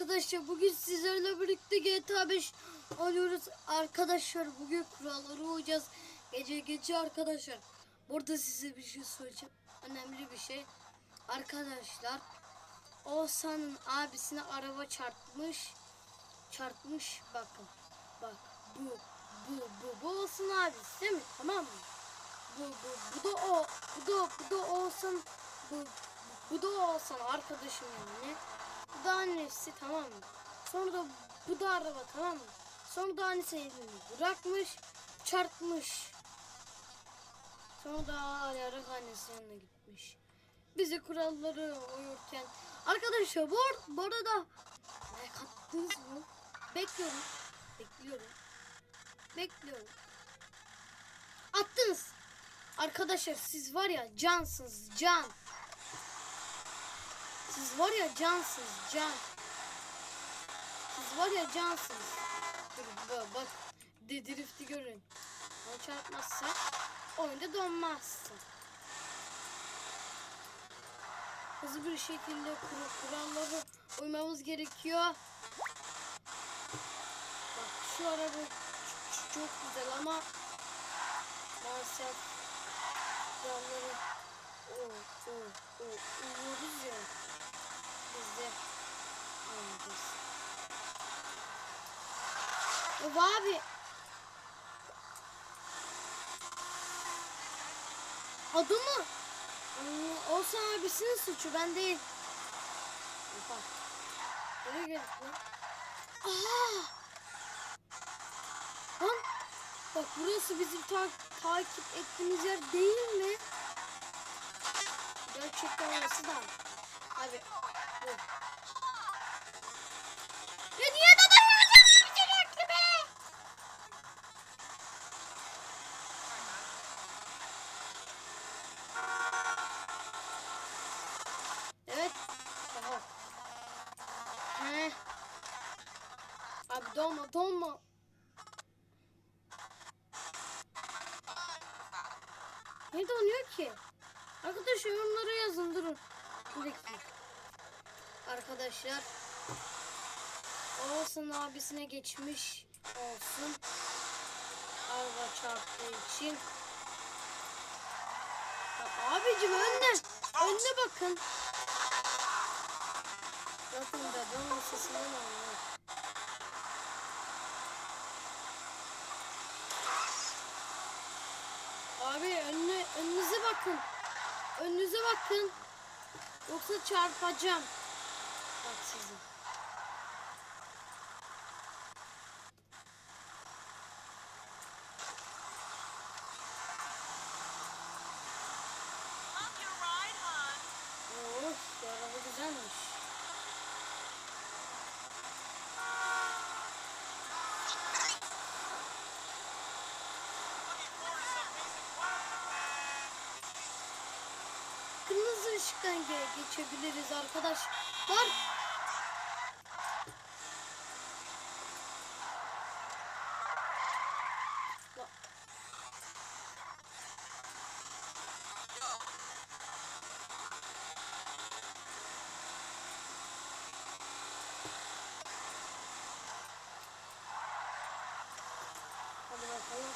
arkadaşlar bugün sizlerle birlikte GTA 5 oynuyoruz. Arkadaşlar bugün kurallara uyacağız. Gece gece arkadaşlar. Burada size bir şey söyleyeceğim. Önemli bir şey. Arkadaşlar Oğuzhan'ın abisine araba çarpmış. Çarpmış bakın. Bak bu bu bu bu Oğuzhan abisi değil mi? Tamam mı? Bu bu bu da o bu da bu da Oğuzhan bu bu da Oğuzhan arkadaşım yani. Bu da annesi tamam mı? Sonra da bu da araba tamam mı? Sonra da annesi elini bırakmış, çarpmış. Sonra da ağlayarak annesinin yanına gitmiş. Bizi kuralları uyurken. Arkadaşlar bu, bu arada ne kattınız mı? Bekliyorum. Bekliyorum. Bekliyorum. Attınız. Arkadaşlar siz var ya cansınız can. Siz var ya cansınız can. Siz var ya cansınız. Dur bak, bak. De, drifti görün. Onu çarpmazsa oyunda donmazsın. Hızlı bir şekilde kur- kurallara uymamız gerekiyor. Bak şu araba çok güzel ama maalesef kuralları o o o uyuyoruz ya biz de anlayacağız. Of abi adamı Olsan abisinin suçu ben değil. Bak. Nereye geldik lan? Aha! Lan! Bak burası bizim ta takip ettiğimiz yer değil mi? Gerçekten orası da. Abi. Ya niye dadanıyorsun sürekli be? Evet. Aha. He. Abi dolma dolma. Ne donuyor ki? Arkadaşlar yorumlara yazın durun. Bir dakika. Arkadaşlar. Olsun abisine geçmiş olsun. Araba çarptığı için. Ya abicim önüne. Önüne bakın. Bakın da ben sesinden anlıyorum. Abi önüne, önünüze bakın. Önünüze bakın. Yoksa çarpacağım. Hon. Oo, bu araba güzelmiş. Kırmızı ışıktan ge- geçebiliriz arkadaşlar. Bakalım.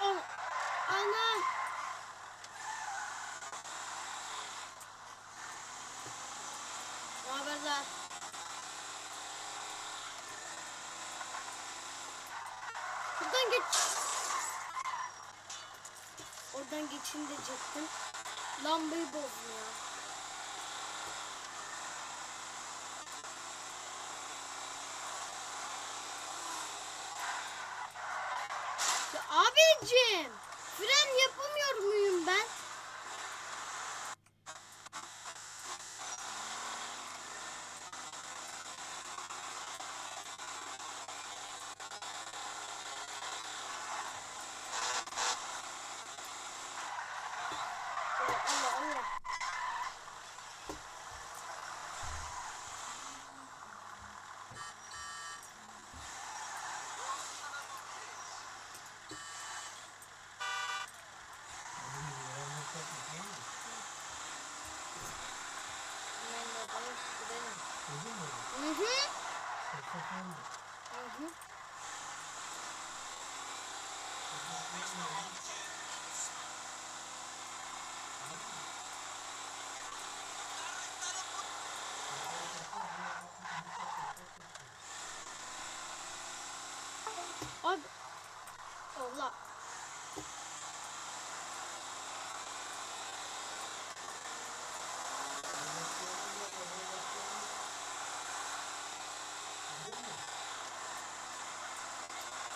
Ana. Ana. Ne haber lan? Buradan geç. Oradan geçeyim diyecektim. Lambayı bozdum ya. Abicim, fren yapamıyor muyum ben? Allah Allah Allah. Hı hı. Abi. Allah.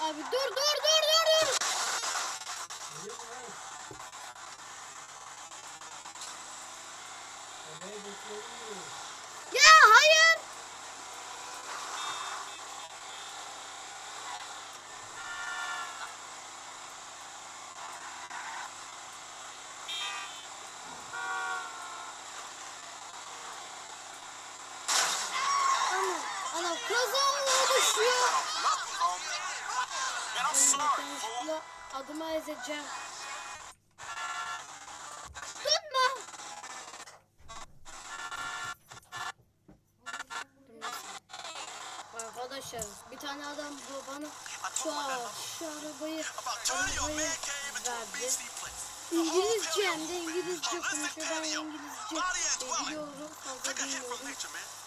Abi dur dur dur dur dur. Ya hayır. Ana, ana kaza oluşuyor. Man, Yanlışlıkla adıma ezeceğim. Tutma. Arkadaşlar bir tane adam bu bana şu, şu arabayı arabayı verdi. İngilizce hem de İngilizce konuşuyor. Ben İngilizce biliyorum. Fazla bilmiyorum.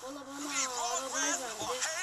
Valla bana arabayı verdi.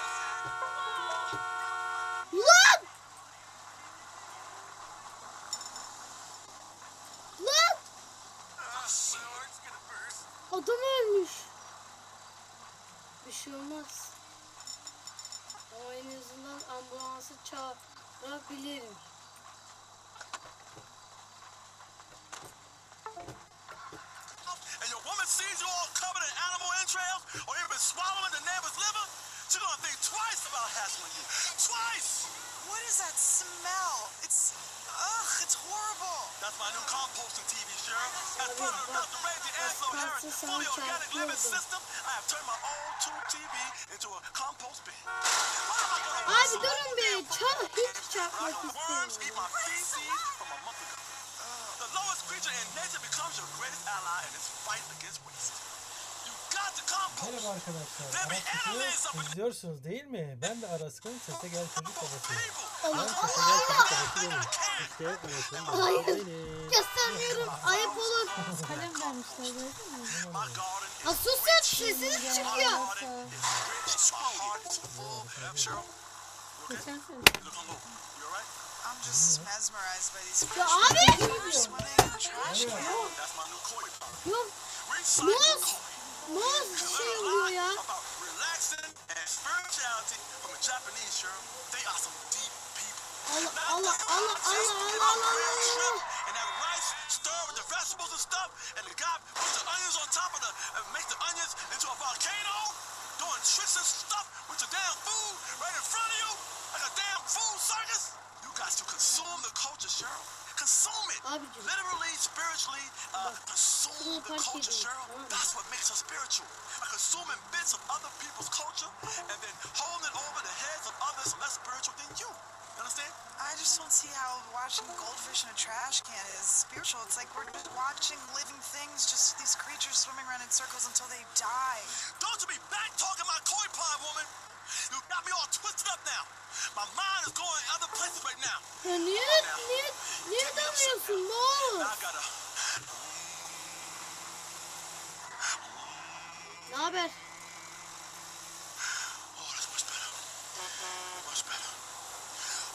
Adam ölmüş. Bir şey olmaz. Ama en azından ambulansı çağırabilirim. That's my new composting TV, Cheryl. As part of the. Ramsey Ansel Harris fully organic living system, I have turned my old tube TV into a compost bin. I gonna Abi durun be. Çal hiç çarpmak Worms eat my feces from a month ago. Uh, the lowest creature in nature becomes your greatest ally in its fight against waste. Merhaba arkadaşlar. İzliyorsunuz değil mi? Ben de Araskın Sese Gel Çocuk babasıyım. Ben Sese Gel Çocuk babası değilim. İşte yapmıyorsun. Hayır. Benim. Göstermiyorum. Ayıp olur. Kalem vermişler gördün mü? Ha sus ya sesiniz çıkıyor. Ya abi. pond. Yok. Recycle Moz. koi. Moz Learn şey oluyor ya. about relaxing and spirituality from the Japanese, Cheryl. They are some deep people. Allah Allah Allah Allah Allah Allah Allah. And that rice stirred with the vegetables and stuff, and the guy puts the onions on top of the, and makes the onions into a volcano, doing tricks and stuff with your damn food right in front of you, like a damn food circus. You got to consume the culture, Cheryl. Consume it. Abicim. Literally, spiritually, uh, consume the culture, Cheryl. That's what makes us spiritual. By consuming bits of other people's culture and then holding it over the heads of others less spiritual than you. You understand? I just don't see how watching goldfish in a trash can is spiritual. It's like we're just watching living things, just these creatures swimming around in circles until they die. Don't you be back talking my koi pond, woman. You got me all twisted up now. My mind is going other places right now. Ya niye niye niye damlıyorsun Moz? Now I gotta. Ne haber? Oh, that's much better. Much better.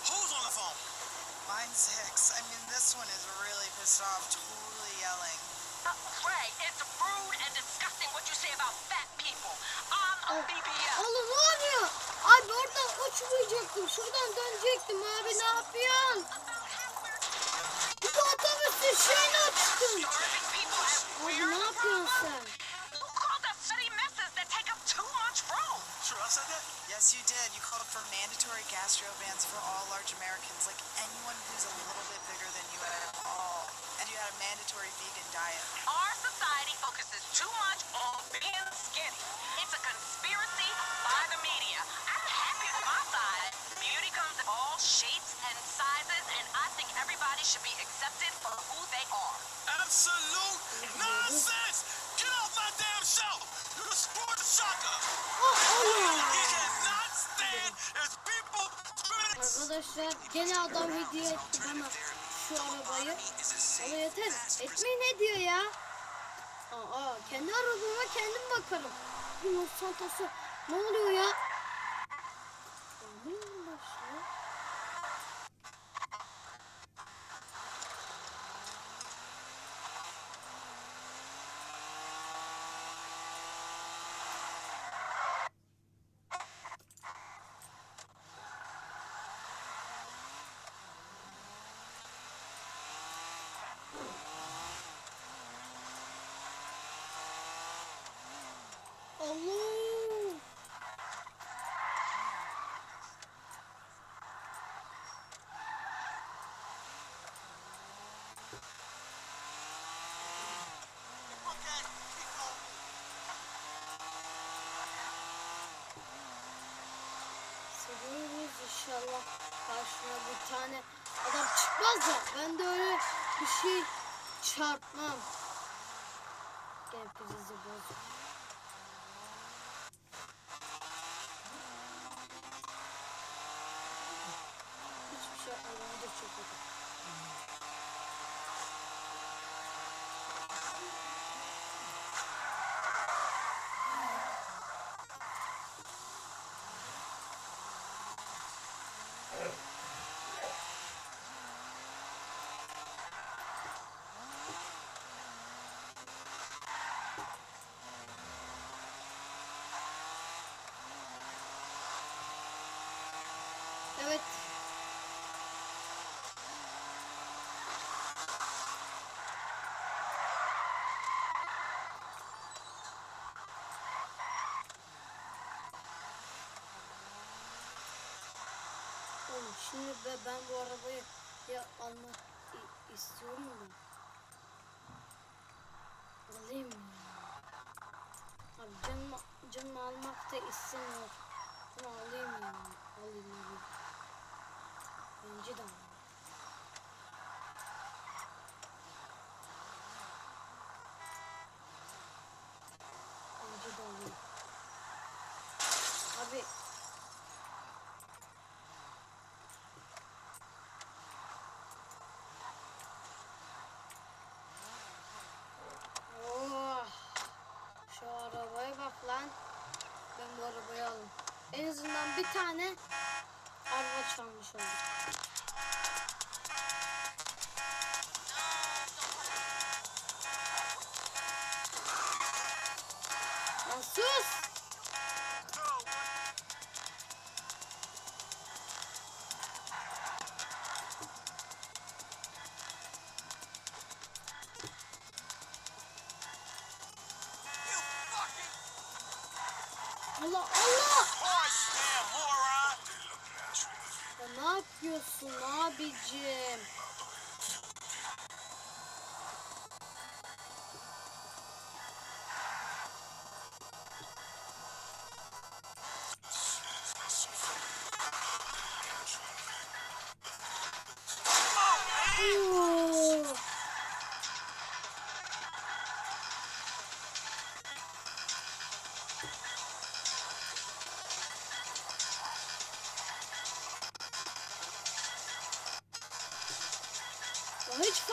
Who's on the phone? Mine's Hicks. I mean, this one is really pissed off, totally yelling. Ray, it's rude and disgusting what you say about fat people. I'm a BBL. Allah ne oluyor? Abi oradan uçmayacaktım. Şuradan dönecektim abi ne yapıyorsun? Bu otobüsün şeyini açtın. Serving people Abi ne yapıyorsun sen? Who called us city messes that take up too much room? Sure, I said that. Yeah, Yes, you did. You called for mandatory gastro bans for all large Americans, like anyone who's a little bit bigger than you at all. And a mandatory vegan diet. Our society focuses too much on being skinny. It's a conspiracy by the media. I'm happy with my size. Beauty comes in all shapes and sizes, and I think everybody should be accepted for who they are. Absolute nonsense! Get off my damn show! You're the sport soccer! Oh, He Allah. cannot stand as people Arkadaşlar gene adam hediye etti bana şu arabayı. Bana yeter. Etmeyin ne diyor ya? Aa, kendi arabama kendim bakarım. Bu Los Santos'u ne oluyor ya? Karşına bir tane adam çıkmaz da ben de öyle bir şey çarpmam. Gel prizi bozuk. Hiçbir şey de çok kötü. Evet. Oğlum şimdi be- ben bu arabayı ya almak i- istiyorum da. Alayım mı? Abi canım, canım almak da istemiyor. Bunu alayım ya. Alayım alayım. Bence de alayım. Bence de alayım. Abi Oh. Şu arabaya bak lan. Ben bu arabayı aldım. En azından bir tane araba çalmış olduk. Abicim?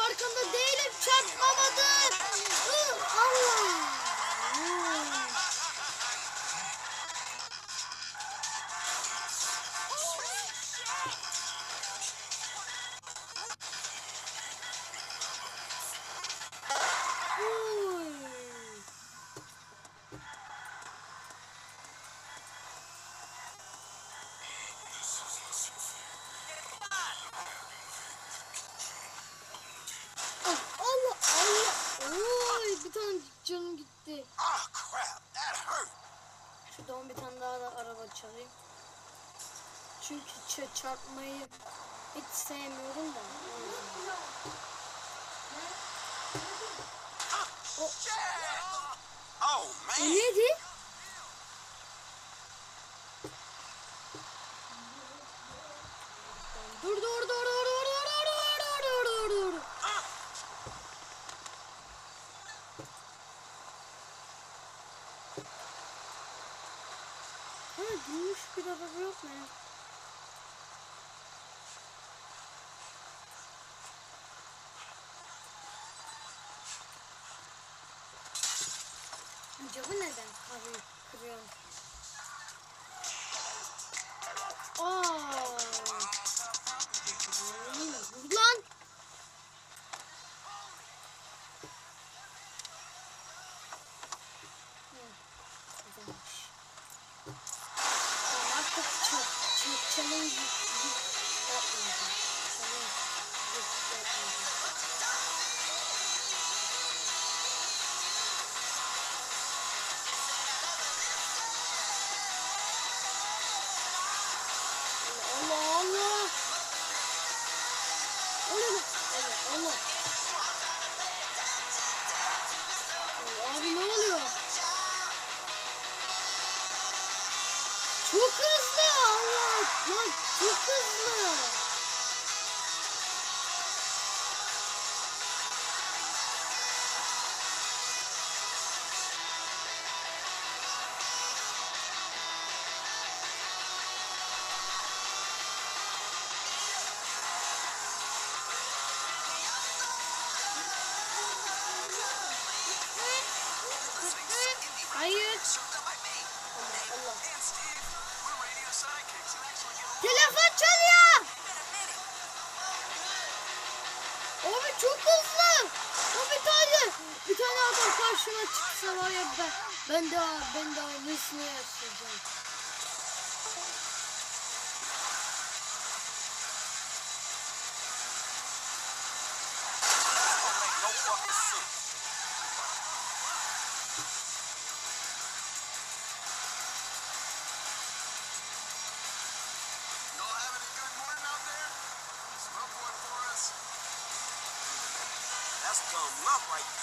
Farkında değilim çarpmamadı. Ih, Allah. Çünkü çarpmayı hiç sevmiyorum da. O, o neydi? Camı neden kırıyorsun? Aa! saloya ben, ben daha ben daha iyisini yaşayacağım. That's dumb luck right there.